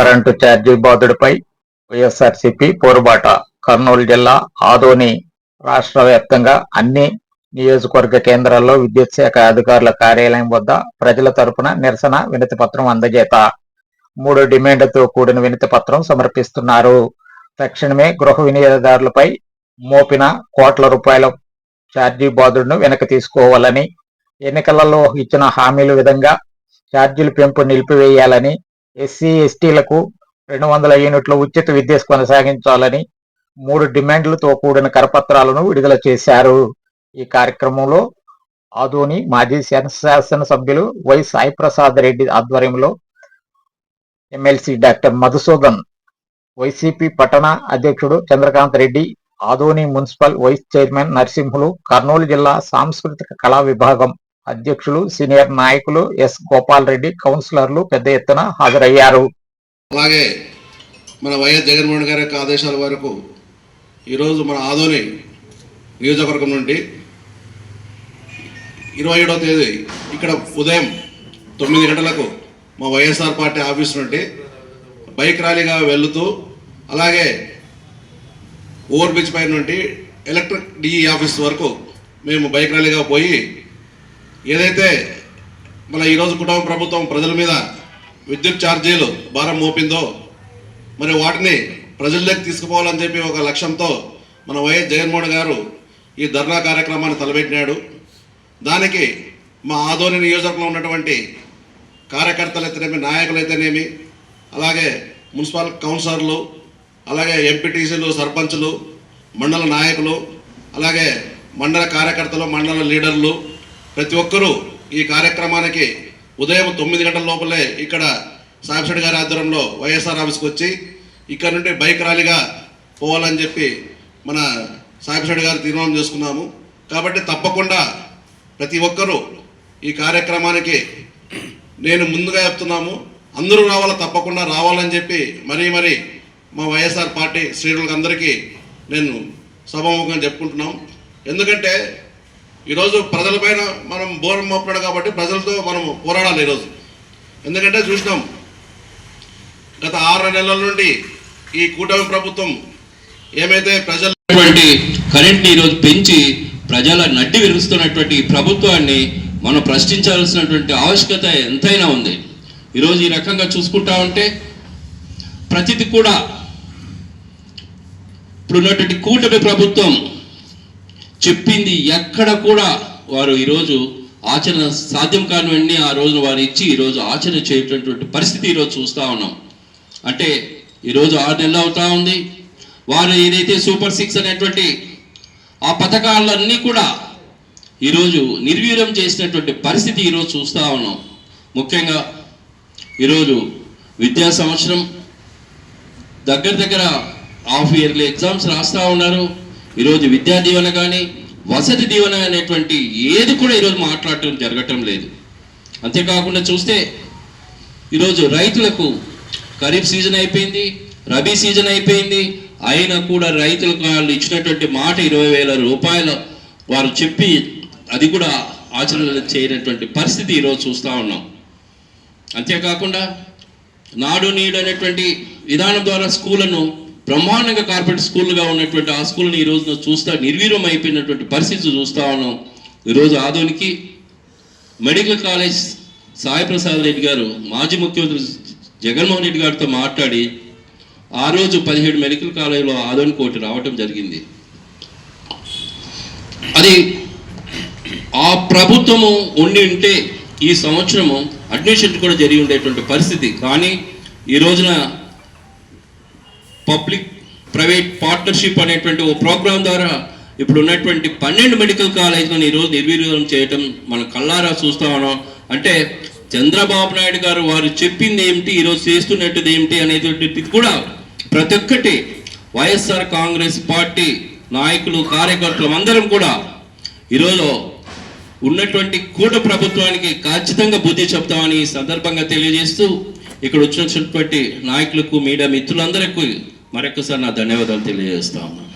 Current ఛార్జీ బాధుడిపై YSRCP పోరుబాట. కర్నూలు జిల్లా ఆదోని రాష్ట్ర వ్యాప్తంగా అన్ని నియోజకవర్గ కేంద్రాల్లో విద్యుత్ శాఖ అధికారుల కార్యాలయం వద్ద ప్రజల తరపున నిరసన వినతి పత్రం అందజేత. మూడు డిమాండ్లతో కూడిన వినతి పత్రం సమర్పిస్తున్నారు. తక్షణమే గృహ వినియోగదారులపై మోపిన కోట్ల రూపాయల ఛార్జీ బాధుడును వెనక్కి తీసుకోవాలని ఎన్నికలలో ఇచ్చిన హామీల విధంగా ఛార్జీలు పెంపు నిలిపివేయాలని ఎస్సీ ఎస్టీలకు రెండు వందల యూనిట్లు ఉచిత విద్య కొనసాగించాలని మూడు డిమాండ్లతో కూడిన కరపత్రాలను విడుదల చేశారు. ఈ కార్యక్రమంలో ఆదోని మాజీ శాసన సభ్యులు వై సాయి ప్రసాద్ రెడ్డి ఆధ్వర్యంలో ఎమ్మెల్సీ డాక్టర్ మధుసూదన్ వైసీపీ పట్టణ అధ్యక్షుడు Chandrakant Reddy Adoni municipal vice chairman Narasimhulu Kurnool జిల్లా సాంస్కృతిక కళా విభాగం అధ్యక్షులు సీనియర్ నాయకులు ఎస్. గోపాల్ రెడ్డి కౌన్సిలర్లు పెద్ద ఎత్తున హాజరయ్యారు. అలాగే మన వైఎస్ జగన్మోహన్ గారి యొక్క ఆదేశాల వరకు ఈరోజు మన ఆదోని నియోజకవర్గం నుండి ఇరవై ఏడవ తేదీ ఇక్కడ ఉదయం తొమ్మిది గంటలకు మా వైఎస్ఆర్ పార్టీ ఆఫీస్ నుండి బైక్ ర్యాలీగా వెళుతూ అలాగే ఓవర్ బ్రిడ్జ్ పై నుండి ఎలక్ట్రిక్ డిఈ ఆఫీస్ వరకు మేము బైక్ ర్యాలీగా పోయి ఏదైతే మన ఈరోజు కుటుంబ ప్రభుత్వం ప్రజల మీద విద్యుత్ ఛార్జీలు భారం మోపిందో మరి వాటిని ప్రజల్లోకి తీసుకుపోవాలని చెప్పి ఒక లక్ష్యంతో మన వైఎస్ జగన్మోహన్ గారు ఈ ధర్నా కార్యక్రమాన్ని తలపెట్టినాడు. దానికి మా ఆదోని నియోజకవర్గంలో ఉన్నటువంటి కార్యకర్తలు అయితేనేమి నాయకులు అయితేనేమి అలాగే మున్సిపల్ కౌన్సిలర్లు అలాగే ఎంపీటీసీలు సర్పంచులు మండల నాయకులు అలాగే మండల కార్యకర్తలు మండల లీడర్లు ప్రతి ఒక్కరూ ఈ కార్యక్రమానికి ఉదయం తొమ్మిది గంటల లోపలే ఇక్కడ సాంబశెట్టి గారి ఆధ్వర్యంలో వైఎస్ఆర్ ఆఫీస్కి వచ్చి ఇక్కడ నుండి బైక్ ర్యాలీగా పోవాలని చెప్పి మన సాంబశెట్టి గారు తీర్మానం చేసుకున్నాము. కాబట్టి తప్పకుండా ప్రతి ఒక్కరూ ఈ కార్యక్రమానికి నేను ముందుగా చెప్తున్నాము. అందరూ రావాలా తప్పకుండా రావాలని చెప్పి మరీ మరీ మా వైఎస్ఆర్ పార్టీ శ్రేణులకు అందరికీ నేను సభాముఖంగా చెప్పుకుంటున్నాం. ఎందుకంటే ఈరోజు ప్రజలపైన మనం బోరం మోపడం కాబట్టి ప్రజలతో మనం పోరాడాలి ఈరోజు. ఎందుకంటే చూసినాం గత ఆరు నెలల నుండి ఈ కూటమి ప్రభుత్వం ఏమైతే ప్రజలు కరెంట్ని ఈరోజు పెంచి ప్రజల నడ్డి విరుస్తున్నటువంటి ప్రభుత్వాన్ని మనం ప్రశ్నించాల్సినటువంటి ఆవశ్యకత ఎంతైనా ఉంది. ఈరోజు ఈ రకంగా చూసుకుంటా ఉంటే ప్రతిది కూడా ఇప్పుడున్నటువంటి కూటమి ప్రభుత్వం చెప్పింది ఎక్కడ కూడా వారు ఈరోజు ఆచరణ సాధ్యం కానివన్నీ ఆ రోజు వారు ఇచ్చి ఈరోజు ఆచరణ చేయటటువంటి పరిస్థితి ఈరోజు చూస్తూ ఉన్నాం. అంటే ఈరోజు ఆరు నెలలు అవుతా ఉంది. వారు ఏదైతే సూపర్ సిక్స్ అనేటువంటి ఆ పథకాలన్నీ కూడా ఈరోజు నిర్వీర్యం చేసినటువంటి పరిస్థితి ఈరోజు చూస్తూ ఉన్నాం. ముఖ్యంగా ఈరోజు విద్యా సంవత్సరం దగ్గర దగ్గర హాఫ్ ఇయర్లీ ఎగ్జామ్స్ రాస్తూ ఉన్నారు. ఈరోజు విద్యా దీవెన కానీ వసతి దీవెన అనేటువంటి ఏది కూడా ఈరోజు మాట్లాడటం జరగటం లేదు. అంతేకాకుండా చూస్తే ఈరోజు రైతులకు ఖరీఫ్ సీజన్ అయిపోయింది రబీ సీజన్ అయిపోయింది అయినా కూడా రైతులకు వాళ్ళు ఇచ్చినటువంటి మాట ఇరవై వేల రూపాయలు వారు చెప్పి అది కూడా ఆచరణ చేయనటువంటి పరిస్థితి ఈరోజు చూస్తూ ఉన్నాం. అంతేకాకుండా నాడు నీడు అనేటువంటి విధానం ద్వారా స్కూళ్ళను బ్రహ్మాండంగా కార్పొరేట్ స్కూల్గా ఉన్నటువంటి ఆ స్కూల్ని ఈ రోజున చూస్తా నిర్వీర్యం అయిపోయినటువంటి పరిస్థితి చూస్తా ఉన్నాం. ఈరోజు ఆధునికి మెడికల్ కాలేజ్ సాయి ప్రసాద్ రెడ్డి గారు మాజీ ముఖ్యమంత్రి జగన్మోహన్ రెడ్డి గారితో మాట్లాడి ఆ రోజు పదిహేడు మెడికల్ కాలేజీలో ఆదోని కోటి రావటం జరిగింది. అది ఆ ప్రభుత్వము ఉండి ఉంటే ఈ సంవత్సరము అడ్మిషన్ కూడా జరిగి ఉండేటువంటి పరిస్థితి. కానీ ఈ రోజున పబ్లిక్ ప్రైవేట్ పార్ట్నర్షిప్ అనేటువంటి ఓ ప్రోగ్రాం ద్వారా ఇప్పుడు ఉన్నటువంటి పన్నెండు మెడికల్ కాలేజీలను ఈరోజు నిర్వీర్యం చేయటం మన కళ్ళారా చూస్తా ఉన్నాం. అంటే చంద్రబాబు నాయుడు గారు వారు చెప్పింది ఏమిటి ఈరోజు చేస్తున్నట్టుది ఏమిటి అనేటువంటిది కూడా ప్రతి ఒక్కటి వైఎస్ఆర్ కాంగ్రెస్ పార్టీ నాయకులు కార్యకర్తలు అందరం కూడా ఈరోజు ఉన్నటువంటి కూట ప్రభుత్వానికి ఖచ్చితంగా బుద్ధి చెప్తామని ఈ సందర్భంగా తెలియజేస్తూ ఇక్కడ వచ్చినటువంటి నాయకులకు మీడియా మిత్రులందరికీ మరొకసారి నా ధన్యవాదాలు తెలియజేస్తా ఉన్నాను